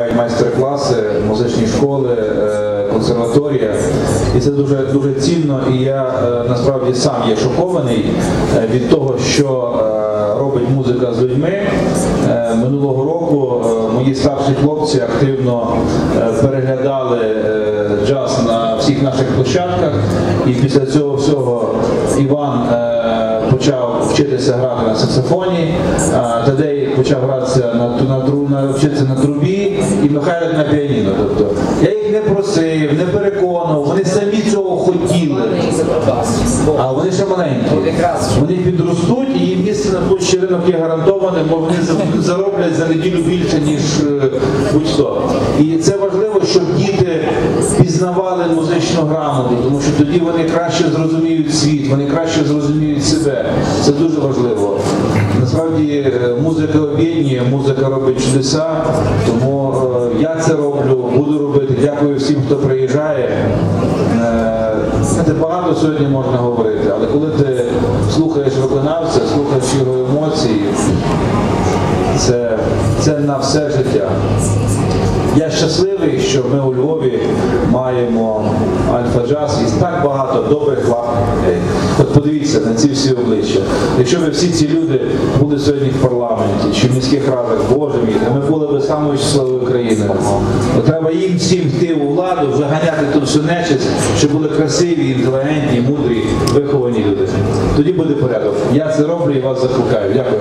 майстер-класи, музичні школи, е, консерваторія. І це дуже дуже цінно. І я е, насправді сам є шокований е, від того, що робить музика з людьми. Минулого року мої старші хлопці активно переглядали джаз на всіх наших площадках. І після цього всього Іван почав вчитися грати на саксофоні, Тадей почав гратися на, на, на вчитися на трубі і Михайлик на піаніно. Тобто я їх не просив, не переконував, вони самі цього хотіли. А вони ще маленькі. Вони підростуть і їм місце на площі ринок є гарантоване, бо вони зароблять за неділю більше, ніж е, будь-хто. І це важливо, щоб діти пізнавали музичну грамоту, тому що тоді вони краще зрозуміють світ, вони краще зрозуміють себе. Це дуже важливо. Насправді е, музика об'єднує, музика робить чудеса, тому е, я це роблю, буду робити. Дякую всім, хто приїжджає. Е, Знаєте, багато сьогодні можна говорити, але коли ти слухаєш виконавця, слухаєш його емоції, це, це на все життя. Я щасливий, що ми у Львові маємо альфа-джаз і так багато добрих класних людей. От подивіться на ці всі обличчя. Якщо б всі ці люди були сьогодні в парламенті чи в міських радах, Боже мій, то ми були б самою щасливою країною. Треба їм всім йти у владу, заганяти ту всю нечисть, щоб були красиві, інтелігентні, мудрі, виховані люди. Тоді буде порядок. Я це роблю і вас закликаю. Дякую.